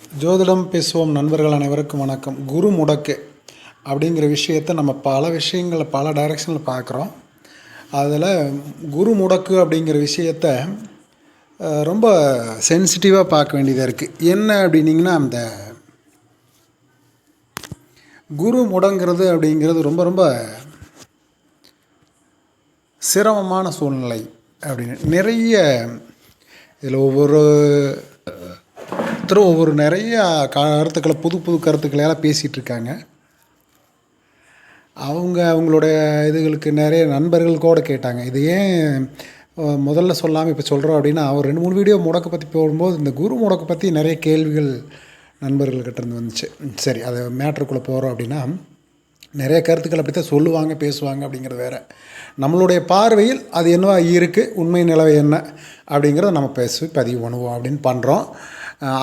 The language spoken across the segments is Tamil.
ஜோதிடம் பேசுவோம் நண்பர்கள் அனைவருக்கும் வணக்கம். குரு முடக்கு அப்படிங்கிற விஷயத்தை நம்ம பல விஷயங்களில் பல டைரெக்ஷனில் பார்க்குறோம். அதில் குரு முடக்கு அப்படிங்கிற விஷயத்த ரொம்ப சென்சிட்டிவாக பார்க்க வேண்டியதாக இருக்குது என்ன அப்படின்னிங்கன்னா அந்த குரு முடங்கிறது அப்படிங்கிறது ரொம்ப ரொம்ப சிரமமான சூழ்நிலை அப்படின்னு. நிறைய இதில் ஒவ்வொரு ஒருத்தரும் ஒவ்வொரு நிறைய கருத்துக்களை புது புது கருத்துக்களையெல்லாம் பேசிகிட்டு இருக்காங்க அவங்க அவங்களுடைய இதுகளுக்கு நிறைய நண்பர்கள் கூட கேட்டாங்க. இது ஏன் முதல்ல சொல்லாமல் இப்போ சொல்கிறோம் அப்படின்னா ஒரு ரெண்டு மூணு வீடியோ முடக்க பற்றி போடும்போது இந்த குரு முடக்க பற்றி நிறைய கேள்விகள் நண்பர்கள்கிட்ட இருந்து வந்துச்சு. சரி அதை மேட்ருக்குள்ளே போகிறோம் அப்படின்னா நிறைய கருத்துக்கள் அப்படி தான் சொல்லுவாங்க பேசுவாங்க அப்படிங்கிறது வேறு. நம்மளுடைய பார்வையில் அது என்னவா இருக்குது உண்மை நிலவை என்ன அப்படிங்கிறத நம்ம பேசி பதிவு பண்ணுவோம் அப்படின்னு பண்ணுறோம்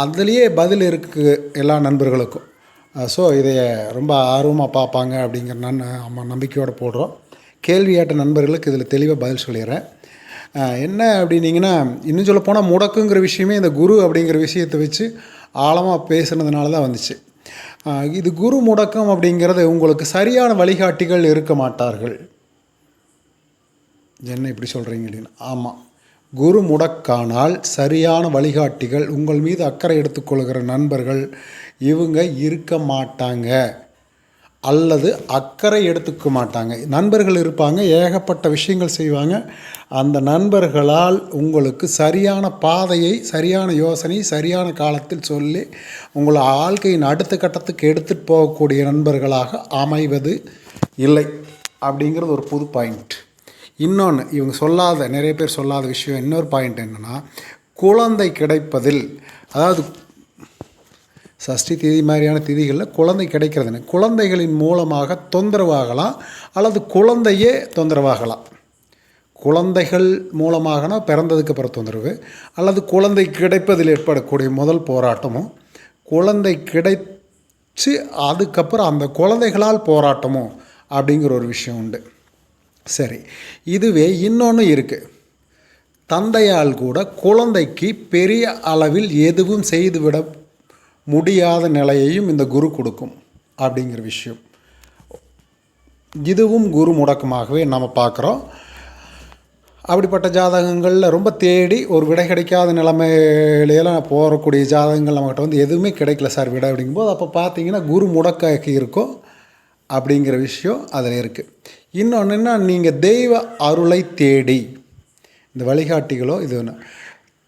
அதுலேயே பதில் இருக்குது எல்லா நண்பர்களுக்கும். ஸோ இதை ரொம்ப ஆர்வமாக பார்ப்பாங்க அப்படிங்கிற நான் நம்ம நம்பிக்கையோடு போடுறோம். கேள்வியாட்ட நண்பர்களுக்கு இதில் தெளிவாக பதில் சொல்லிடுறேன். என்ன அப்படின்னீங்கன்னா இன்னும் சொல்ல போனால் முடக்குங்கிற விஷயமே இந்த குரு அப்படிங்கிற விஷயத்தை வச்சு ஆழமாக பேசுனதுனால தான் வந்துச்சு. இது குரு முடக்கம் அப்படிங்கிறது உங்களுக்கு சரியான வழிகாட்டிகள் இருக்க மாட்டார்கள். என்ன இப்படி சொல்கிறீங்க அப்படின்னு? ஆமாம் குரு முடக்கானால் சரியான வழிகாட்டிகள் உங்கள் மீது அக்கறை எடுத்துக்கொள்கிற நண்பர்கள் இவங்க இருக்க மாட்டாங்க. அல்லது அக்கறை எடுத்துக்க மாட்டாங்க. நண்பர்கள் இருப்பாங்க ஏகப்பட்ட விஷயங்கள் செய்வாங்க. அந்த நண்பர்களால் உங்களுக்கு சரியான பாதையை சரியான யோசனை சரியான காலத்தில் சொல்லி உங்களை வாழ்க்கையின் அடுத்த கட்டத்துக்கு எடுத்துகிட்டு போகக்கூடிய நண்பர்களாக அமைவது இல்லை. அப்படிங்கிறது ஒரு புது பாயிண்ட் இன்னொன்று இவங்க சொல்லாத நிறைய பேர் சொல்லாத விஷயம் இன்னொரு பாயிண்ட் என்னென்னா குழந்தை கிடைப்பதில் அதாவது சஷ்டி திதி மாதிரியான திதிகளில் குழந்தை கிடைக்கிறதுன்னு குழந்தைகளின் மூலமாக தொந்தரவாகலாம் அல்லது குழந்தையே தொந்தரவாகலாம். குழந்தைகள் மூலமாகனா பிறந்ததுக்கு அப்புறம் தொந்தரவு அல்லது குழந்தை கிடைப்பதில் ஏற்படக்கூடிய முதல் போராட்டமும் குழந்தை கிடைச்சு அதுக்கப்புறம் அந்த குழந்தைகளால் போராட்டமும் அப்படிங்கிற ஒரு விஷயம் உண்டு. சரி இதுவே இன்னொன்று இருக்குது தந்தையால் கூட குழந்தைக்கு பெரிய அளவில் எதுவும் செய்துவிட முடியாத நிலையையும் இந்த குரு கொடுக்கும் அப்படிங்கிற விஷயம். இதுவும் குரு முடக்கமாகவே நம்ம பார்க்குறோம். அப்படிப்பட்ட ஜாதகங்களில் ரொம்ப தேடி ஒரு விடை கிடைக்காத நிலைமையிலாம் போகக்கூடிய ஜாதகங்கள் நம்மகிட்ட வந்து எதுவுமே கிடைக்கல சார் விடை அப்படிங்கும்போது அப்போ பார்த்தீங்கன்னா குரு முடக்க இருக்கும். அப்படிங்கிற விஷயம் அதில் இருக்குது இன்னொன்று என்ன? நீங்கள் தெய்வ அருளை தேடி. இந்த வழிகாட்டிகளோ இது ஒன்று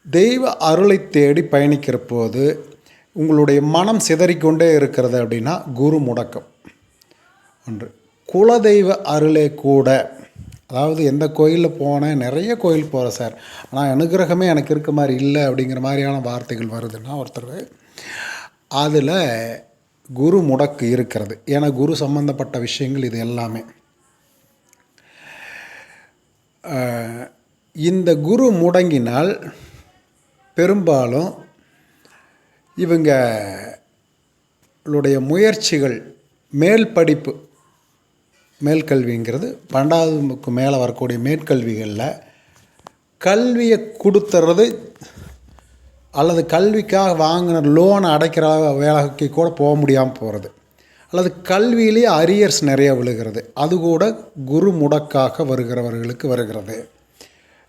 தெய்வ அருளை தேடி பயணிக்கிற போது உங்களுடைய மனம் சிதறிக்கொண்டே இருக்கிறது அப்படின்னா குரு முடக்கம். ஒன்று. குலதெய்வ அருளே கூட. அதாவது எந்த கோயிலில் போனேன் நிறைய கோயில் போகிறேன் சார். ஆனால் அனுகிரகமே எனக்கு இருக்க மாதிரி இல்லை அப்படிங்கிற மாதிரியான வார்த்தைகள் வருதுன்னா ஒருத்தர் அதில் குரு முடக்கு இருக்கிறது. ஏன்னா குரு சம்பந்தப்பட்ட விஷயங்கள் இது எல்லாமே. இந்த குரு முடங்கினால் பெரும்பாலும் இவங்களுடைய முயற்சிகள் மேல் படிப்பு மேல்கல்விங்கிறது பன்னெண்டாவதுக்கு மேலே வரக்கூடிய மேற்கல்விகளில் கல்வியை கொடுத்துறது அல்லது கல்விக்காக வாங்கின லோனை அடைக்கிற வேலைக்கு கூட போக முடியாமல் போகிறது அல்லது கல்வியிலேயே அரியர்ஸ் நிறைய விழுகிறது. அது கூட குரு முடக்காக வருகிறவர்களுக்கு வருகிறது.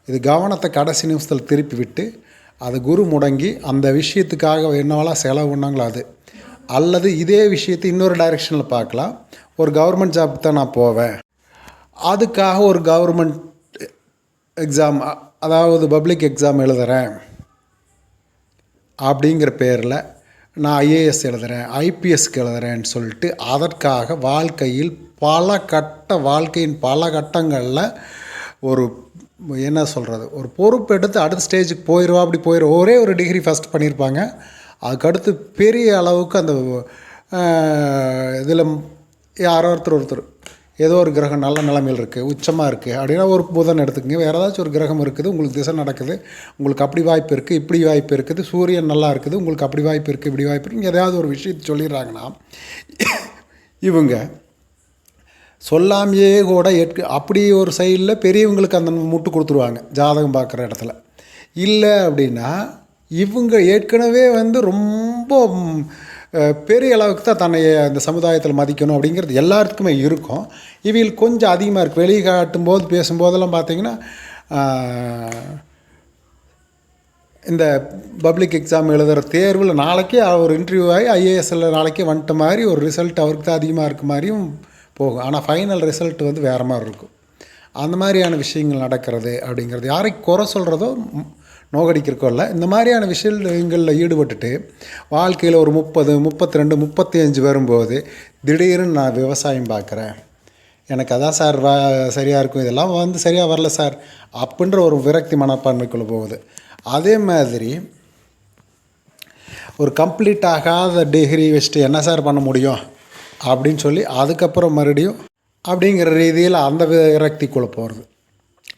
இது கவனத்தை கடைசி நிமிஷத்தில் திருப்பி விட்டு அது குரு முடங்கி அந்த விஷயத்துக்காக என்னவெல்லாம் செலவு பண்ணாங்களோ அது. அல்லது இதே விஷயத்தை இன்னொரு டைரெக்ஷனில் பார்க்கலாம். ஒரு கவர்மெண்ட் ஜாப் தான் நான் போவேன். அதுக்காக ஒரு கவர்மெண்ட் எக்ஸாம் அதாவது பப்ளிக் எக்ஸாம் எழுதுகிறேன் அப்படிங்கிற பேரில் நான் ஐஏஎஸ் எழுதுகிறேன் ஐபிஎஸ்க்கு எழுதுகிறேன்னு சொல்லிட்டு அதற்காக வாழ்க்கையில் பல கட்ட வாழ்க்கையின் பல கட்டங்களில் ஒரு என்ன சொல்கிறது ஒரு பொறுப்பு எடுத்து அடுத்த ஸ்டேஜுக்கு போயிடுவா அப்படி போயிடும் ஒரே ஒரு டிகிரி ஃபஸ்ட் பண்ணியிருப்பாங்க அதுக்கடுத்து பெரிய அளவுக்கு அந்த இதில் யாரோ ஒருத்தர் ஒருத்தர் ஏதோ ஒரு கிரகம் நல்ல நிலைமையில் இருக்குது உச்சமாக இருக்குது அப்படின்னா ஒரு புதன் எடுத்துக்கங்க. வேறு ஏதாச்சும் ஒரு கிரகம் இருக்குது உங்களுக்கு திசை நடக்குது உங்களுக்கு அப்படி வாய்ப்பு இருக்குது இப்படி வாய்ப்பு இருக்குது சூரியன் நல்லா இருக்குது உங்களுக்கு அப்படி வாய்ப்பு இருக்குது இப்படி வாய்ப்பு இருக்குது ஏதாவது ஒரு விஷயத்தை சொல்லிடுறாங்கன்னா இவங்க சொல்லாமையே கூட எட்கு அப்படி ஒரு சைடில் பெரியவங்களுக்கு அந்த முட்டு கொடுத்துருவாங்க ஜாதகம் பார்க்குற இடத்துல. இல்லை அப்படின்னா இவங்க ஏற்கனவே வந்து ரொம்ப பெரிய அளவுக்கு தான் தன்னை இந்த சமுதாயத்தில் மதிக்கணும் அப்படிங்கிறது எல்லாத்துக்குமே இருக்கும். இவையில் கொஞ்சம் அதிகமாக இருக்குது வெளியே காட்டும்போது பேசும்போதெல்லாம் பார்த்திங்கன்னா இந்த பப்ளிக் எக்ஸாம் எழுதுகிற தேர்வில் நாளைக்கே அவர் இன்டர்வியூ ஆகி ஐஏஎஸ்ல நாளைக்கே வந்துட்ட மாதிரி ஒரு ரிசல்ட் அவருக்கு தான் அதிகமாக இருக்க மாதிரியும் போகும். ஆனால் ஃபைனல் ரிசல்ட் வந்து வேறு மாதிரி இருக்கும். அந்த மாதிரியான விஷயங்கள் நடக்கிறது அப்படிங்கிறது யாரை குறை சொல்கிறதோ நோகடிக்கிறக்கோ இல்லை இந்த மாதிரியான விஷயங்களில் ஈடுபட்டுட்டு வாழ்க்கையில் ஒரு முப்பது முப்பத்தி ரெண்டு முப்பத்தி அஞ்சு வரும்போது திடீர்னு நான் விவசாயம் பார்க்குறேன். எனக்கு அதான் சார் வ சரியாக இருக்கும். இதெல்லாம் வந்து சரியாக வரல சார். அப்படின்ற ஒரு விரக்தி மனப்பான்மைக்குள்ளே போகுது. அதே மாதிரி ஒரு கம்ப்ளீட் ஆகாத டிகிரி வச்சுட்டு என்ன சார் பண்ண முடியும்? அப்படின்னு சொல்லி அதுக்கப்புறம் மறுபடியும் அப்படிங்கிற ரீதியில் அந்த விரக்திக்குள்ளே போகிறது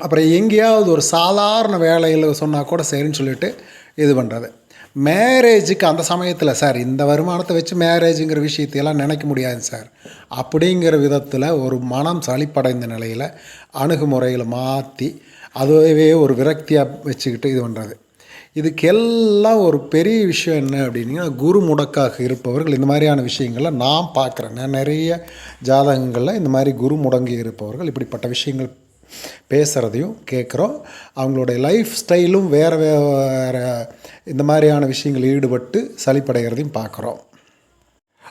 அப்புறம் எங்கேயாவது ஒரு சாதாரண வேலையில் சொன்னால் கூட சரின்னு சொல்லிட்டு இது பண்ணுறது மேரேஜுக்கு அந்த சமயத்தில் சார் இந்த வருமானத்தை வச்சு மேரேஜுங்கிற விஷயத்தையெல்லாம் நினைக்க முடியாது சார். அப்படிங்கிற விதத்தில் ஒரு மனம் சளிப்படைந்த நிலையில் அணுகுமுறையில் மாற்றி அதுவே ஒரு விரக்தியாக வச்சுக்கிட்டு இது பண்ணுறது இதுக்கெல்லாம் ஒரு பெரிய விஷயம் என்ன அப்படின்னா குரு முடக்காக இருப்பவர்கள் இந்த மாதிரியான விஷயங்களை நான் பார்க்குறேன். நான் நிறைய ஜாதகங்களில் இந்த மாதிரி குரு முடங்கி இருப்பவர்கள் இப்படிப்பட்ட விஷயங்கள் பேசுகிறதையும் கேட்குறோம் அவங்களுடைய லைஃப் ஸ்டைலும் வேறு வேறு இந்த மாதிரியான விஷயங்கள் ஈடுபட்டு சளிப்படைகிறதையும் பார்க்குறோம்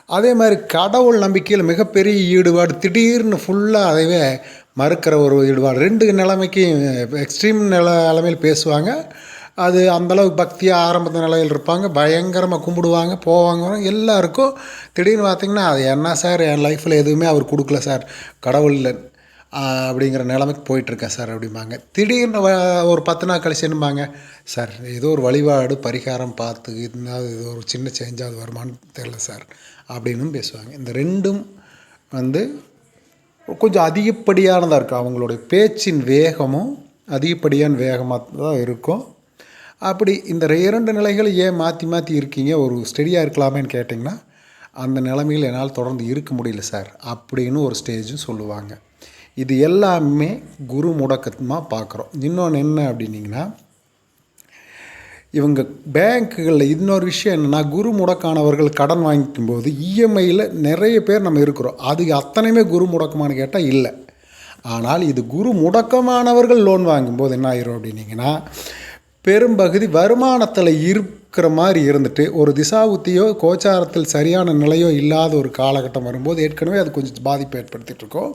அதே மாதிரி கடவுள் நம்பிக்கையில் மிகப்பெரிய ஈடுபாடு திடீர்னு ஃபுல்லாக அதைவே மறுக்கிற ஒரு ஈடுபாடு. ரெண்டு நிலைமைக்கும் எக்ஸ்ட்ரீம் நில நிலைமையில் பேசுவாங்க. அது அந்தளவுக்கு பக்தியாக ஆரம்பத்த நிலையில் இருப்பாங்க. பயங்கரமாக கும்பிடுவாங்க போவாங்க எல்லாருக்கும் திடீர்னு பார்த்திங்கன்னா அது என்ன சார்? என் லைஃப்பில் எதுவுமே அவர் கொடுக்கல சார். கடவுள் இல்லை அப்படிங்கிற நிலைமைக்கு போயிட்டுருக்கேன் சார் அப்படிம்பாங்க. திடீர்னு ஒரு பத்து நாள் கழிச்சு என்னம்பாங்க சார் ஏதோ ஒரு வழிபாடு பரிகாரம் பார்த்து இருந்தால் ஏதோ ஒரு சின்ன சேஞ்சாவது வருமானு தெரில சார் அப்படின்னும் பேசுவாங்க. இந்த ரெண்டும் வந்து கொஞ்சம் அதிகப்படியானதாக இருக்கும். அவங்களுடைய பேச்சின் வேகமும் அதிகப்படியான வேகமாக தான் இருக்கும். அப்படி இந்த இரண்டு நிலைகளை ஏன் மாற்றி மாற்றி இருக்கீங்க? ஒரு ஸ்டெடியாக இருக்கலாமேன்னு கேட்டிங்கன்னா அந்த நிலைமையில் என்னால் தொடர்ந்து இருக்க முடியல சார் அப்படின்னு ஒரு ஸ்டேஜும் சொல்லுவாங்க. இது எல்லாமே குரு முடக்கமாக பார்க்குறோம். இன்னொன்று என்ன அப்படின்னிங்கன்னா இவங்க பேங்க்குகளில் இன்னொரு விஷயம் என்னென்னா குரு முடக்கானவர்கள் கடன் வாங்கிக்கும்போது இஎம்ஐயில் நிறைய பேர் நம்ம இருக்கிறோம். அது அத்தனையுமே குரு முடக்கமானு கேட்டால் இல்லை. ஆனால் இது குரு முடக்கமானவர்கள் லோன் வாங்கும்போது என்ன ஆயிரும் அப்படின்னிங்கன்னா பெரும்பகுதி வருமானத்தில் இருக்கிற மாதிரி இருந்துட்டு ஒரு திசாவுத்தியோ கோச்சாரத்தில் சரியான நிலையோ இல்லாத ஒரு காலகட்டம் வரும்போது ஏற்கனவே அது கொஞ்சம் பாதிப்பு ஏற்படுத்திகிட்டு இருக்கோம்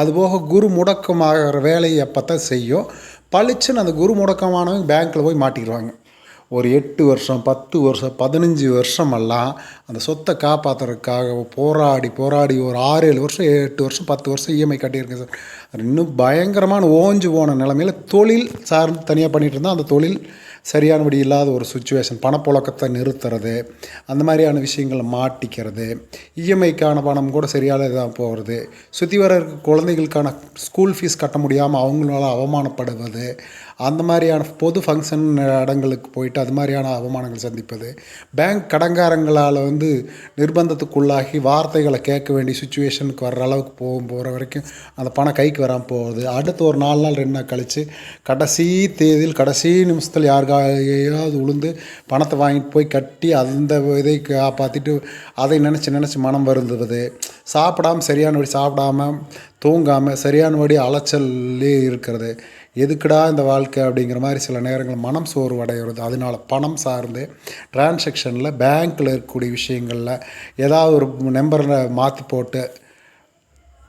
அதுபோக குரு முடக்கமாகிற வேலையை அப்போ தான் செய்யும் பளிச்சுன்னு அந்த குரு முடக்கமானவங்க பேங்க்கில் போய் மாட்டிக்கிடுவாங்க. ஒரு எட்டு வருஷம் பத்து வருஷம் பதினஞ்சு வருஷமெல்லாம் அந்த சொத்தை காப்பாற்றுறதுக்காக போராடி போராடி ஒரு ஆறு ஏழு வருஷம் எட்டு வருஷம் பத்து வருஷம் இஎம்ஐ கட்டியிருக்கேன் சார். அது இன்னும் பயங்கரமான ஓஞ்சு போன நிலமையில் தொழில் சார்ந்து தனியாக பண்ணிகிட்டு இருந்தால் அந்த தொழில் சரியானபடி இல்லாத ஒரு சுச்சுவேஷன் பணப்புழக்கத்தை நிறுத்துறது அந்த மாதிரியான விஷயங்களை மாட்டிக்கிறது இஎம்ஐக்கான பணம் கூட சரியான இதாக போகிறது. சுற்றி வர குழந்தைகளுக்கான ஸ்கூல் ஃபீஸ் கட்ட முடியாமல் அவங்களால அவமானப்படுவது அந்த மாதிரியான பொது ஃபங்க்ஷன் இடங்களுக்கு போயிட்டு அது மாதிரியான அவமானங்கள் சந்திப்பது. பேங்க் கடங்காரங்களால் வந்து நிர்பந்தத்துக்குள்ளாகி வார்த்தைகளை கேட்க வேண்டிய சுச்சுவேஷனுக்கு வர்ற அளவுக்கு போகும் போகிற வரைக்கும் அந்த பணம் கைக்கு வராமல் போகுது. அடுத்து ஒரு நாலு நாள் ரெண்டு நாள் கழித்து கடைசி தேதியில் கடைசி நிமிஷத்தில் யாருக்காவது உளுந்து பணத்தை வாங்கிட்டு போய் கட்டி அந்த இதை காப்பாற்றிட்டு அதை நினச்சி நினச்சி மனம் வருந்துவது. சாப்பிடாம சரியானபடி சாப்பிடாம தூங்காமல் சரியானபடி அலைச்சல்லே இருக்கிறது. எதுக்குடா இந்த வாழ்க்கை அப்படிங்கிற மாதிரி சில நேரங்கள் மனம் சோர்வடைகிறது. அதனால் பணம் சார்ந்து டிரான்சக்ஷனில் பேங்க்கில் இருக்கக்கூடிய விஷயங்களில் ஏதாவது ஒரு நம்பரை மாற்றி போட்டு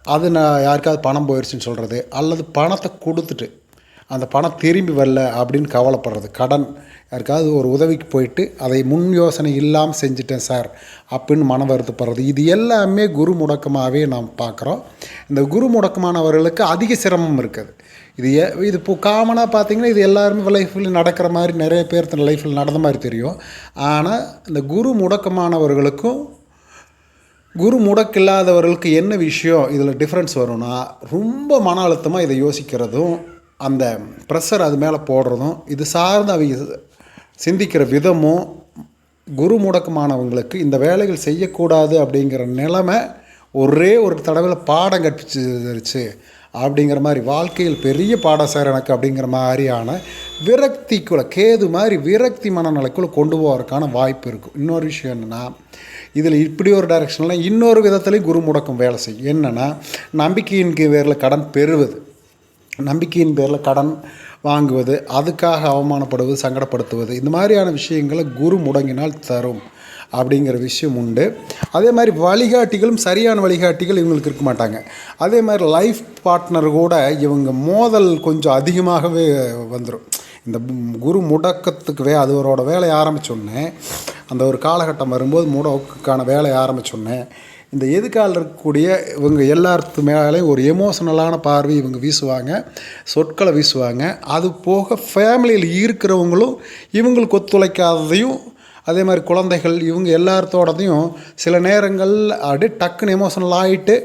அது நான் யாருக்காவது பணம் போயிடுச்சுன்னு சொல்கிறது அல்லது பணத்தை கொடுத்துட்டு அந்த பணம் திரும்பி வரல அப்படின்னு கவலைப்படுறது. கடன் யாருக்காவது ஒரு உதவிக்கு போயிட்டு அதை முன் யோசனை இல்லாமல் செஞ்சுட்டேன் சார் அப்படின்னு மன வருத்தப்படுறது. இது எல்லாமே குரு முடக்கமாகவே நாம் பார்க்குறோம். இந்த குரு முடக்கமானவர்களுக்கு அதிக சிரமம் இருக்குது. இது இது இப்போ காமனாக பார்த்தீங்கன்னா இது எல்லாருமே லைஃப்பில் நடக்கிற மாதிரி நிறைய பேர் லைஃப்பில் நடந்த மாதிரி தெரியும். ஆனால் இந்த குரு முடக்கமானவர்களுக்கும் குரு முடக்கில்லாதவர்களுக்கு என்ன விஷயம்? இதில் டிஃப்ரென்ஸ் வரும்னா ரொம்ப மன அழுத்தமாக இதை யோசிக்கிறதும் அந்த ப்ரெஷர் அது மேலே போடுறதும் இது சார்ந்து அவங்க சிந்திக்கிற விதமும் குரு முடக்கமானவங்களுக்கு இந்த வேலைகள் செய்யக்கூடாது அப்படிங்கிற நிலைமை ஒரே ஒரு தடவையில் பாடம் கற்பிச்சிருச்சு அப்படிங்கிற மாதிரி வாழ்க்கையில் பெரிய பாடம் சார் எனக்கு அப்படிங்கிற மாதிரியான விரக்திக்குள்ளே கேது மாதிரி விரக்தி மனநிலைக்குள்ளே கொண்டு போகிறதுக்கான வாய்ப்பு இருக்கும் இன்னொரு விஷயம் என்னென்னா இதில் இப்படி ஒரு டைரெக்ஷனில் இன்னொரு விதத்துலேயும் குரு முடக்கம் வேலை செய்யும். என்னென்னா நம்பிக்கையின் பேரில் கடன் பெறுவது. நம்பிக்கையின் பேரில் கடன் வாங்குவது அதுக்காக அவமானப்படுவது சங்கடப்படுத்துவது இந்த மாதிரியான விஷயங்களை குரு முடங்கினால் தரும் அப்படிங்கிற விஷயம் உண்டு. அதே மாதிரி வழிகாட்டிகளும் சரியான வழிகாட்டிகள் இவங்களுக்கு இருக்க மாட்டாங்க. அதே மாதிரி லைஃப் பார்ட்னர் கூட இவங்க மோதல் கொஞ்சம் அதிகமாகவே வந்துடும் இந்த குரு முடக்கத்துக்கு அதுவரோட வேலையை ஆரம்பித்தோடனே அந்த ஒரு காலகட்டம் வரும்போது முடக்குக்கான வேலையை ஆரம்பித்தோடனே இந்த எதுக்கால இருக்கக்கூடிய இவங்க எல்லாத்து மேலேயும் ஒரு எமோஷனலான பார்வை இவங்க வீசுவாங்க சொற்களை வீசுவாங்க. அது போக ஃபேமிலியில் இருக்கிறவங்களும் இவங்களுக்கு ஒத்துழைக்காததையும் அதே மாதிரி குழந்தைகள் இவங்க எல்லாத்தோடதையும் சில நேரங்கள் அப்படியே டக்குன்னு எமோஷனல் ஆகிட்டு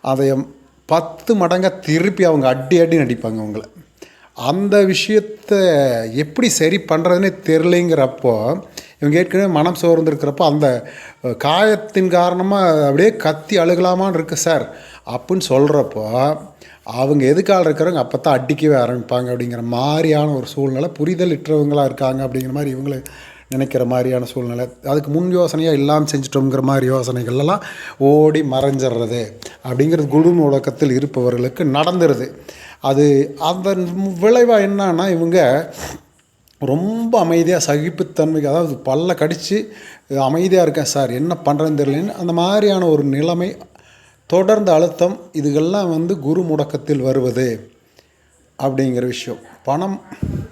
அதை பத்து மடங்காக திருப்பி அவங்க அடி அடி நடிப்பாங்க அவங்கள அந்த விஷயத்தை எப்படி சரி பண்ணுறதுனே தெரிலைங்கிறப்போ இவங்க ஏற்கனவே மனம் சோர்ந்துருக்கிறப்போ அந்த காயத்தின் காரணமாக அப்படியே கத்தி அழுகலாமான்னு இருக்கு சார். அப்படின்னு சொல்கிறப்போ அவங்க எதுக்காக இருக்கிறவங்க அப்போ தான் அடிக்கவே ஆரம்பிப்பாங்க அப்படிங்கிற மாதிரியான ஒரு சூழ்நிலை புரிதல் இற்றவங்களாக இருக்காங்க அப்படிங்கிற மாதிரி இவங்களை நினைக்கிற மாதிரியான சூழ்நிலை. அதுக்கு முன் யோசனையாக இல்லாமல் செஞ்சிட்டோங்கிற மாதிரி யோசனைகள்லாம் ஓடி மறைஞ்சிடுறது அப்படிங்கிறது குழு முழக்கத்தில் இருப்பவர்களுக்கு நடந்துடுது அது அந்த விளைவாக என்னன்னா இவங்க ரொம்ப அமைதியாக சகிப்புத்தன்மைக்கு அதாவது பல்ல கடித்து அமைதியாக இருக்கேன் சார் என்ன பண்ணுறேன்னு தெரியலன்னு அந்த மாதிரியான ஒரு நிலைமை தொடர்ந்த அழுத்தம் இதுகள்லாம் வந்து குரு முடக்கத்தில் வருவது அப்படிங்கிற விஷயம். பணம்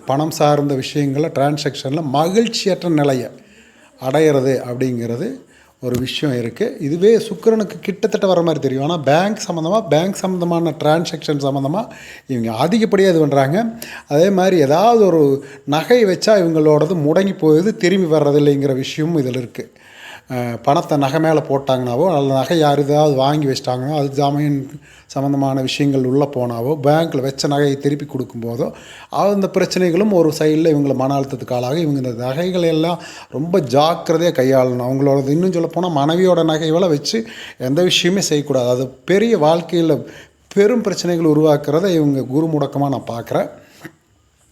பணம் சார்ந்த விஷயங்களில் டிரான்சாக்ஷனில் மகிழ்ச்சியற்ற நிலையை அடையிறது அப்படிங்கிறது ஒரு விஷயம் இருக்குது இதுவே சுக்கரனுக்கு கிட்டத்தட்ட வர மாதிரி தெரியும். ஆனால் பேங்க் சம்மந்தமாக பேங்க் சம்மந்தமான டிரான்சாக்ஷன் சம்மந்தமாக இவங்க அதிகப்படியாக இது பண்ணுறாங்க அதே மாதிரி ஏதாவது ஒரு நகை வச்சா இவங்களோடது முடங்கி போயிடுது திரும்பி வர்றதில்லைங்கிற விஷயமும் இதில் இருக்குது பணத்தை நகை மேலே போட்டாங்கனாவோ அல்ல நகை யார் ஏதாவது வாங்கி வச்சிட்டாங்கனோ அது ஜாமீன் சம்மந்தமான விஷயங்கள் உள்ளே போனாவோ பேங்க்கில் வச்ச நகையை திருப்பி கொடுக்கும்போதோ அந்த பிரச்சனைகளும் ஒரு சைடில் இவங்களை மன அழுத்தத்துக்கு ஆளாக இவங்க இந்த நகைகளை எல்லாம் ரொம்ப ஜாக்கிரதையாக கையாளணும். அவங்களோட இன்னும் சொல்லப்போனால் மனைவியோட நகைகளை வச்சு எந்த விஷயமே செய்யக்கூடாது. அது பெரிய வாழ்க்கையில் பெரும் பிரச்சனைகள் உருவாக்குறத இவங்க குரு முடக்கமாக நான் பார்க்குறேன்.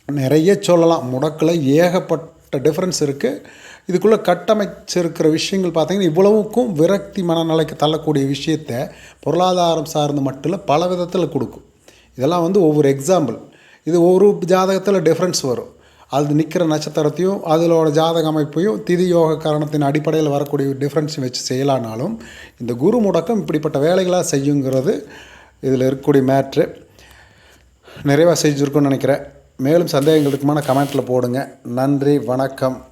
நிறைய சொல்லலாம். முடக்கில் ஏகப்பட்ட டிஃப்ரென்ஸ் இருக்குது இதுக்குள்ளே கட்டமைச்சிருக்கிற விஷயங்கள் பார்த்தீங்கன்னா இவ்வளவுக்கும் விரக்தி மனநிலைக்கு தள்ளக்கூடிய விஷயத்தை பொருளாதாரம் சார்ந்து மட்டும் இல்லை பல விதத்தில் கொடுக்கும். இதெல்லாம் வந்து ஒவ்வொரு எக்ஸாம்பிள் இது ஒரு ஜாதகத்தில் டிஃப்ரென்ஸ் வரும். அது நிற்கிற நட்சத்திரத்தையும் அதிலோட ஜாதக அமைப்பையும் திதி யோக காரணத்தின் அடிப்படையில் வரக்கூடிய டிஃப்ரென்ஸையும் வச்சு செய்யலானாலும் இந்த குரு முடக்கம் இப்படிப்பட்ட வேலைகளாக செய்யுங்கிறது இதில் இருக்கக்கூடிய மேட்ரு நிறைவாக செஞ்சுருக்கோன்னு நினைக்கிறேன். மேலும் சந்தேகங்களுக்குமான கமெண்ட்டில் போடுங்க. நன்றி வணக்கம்.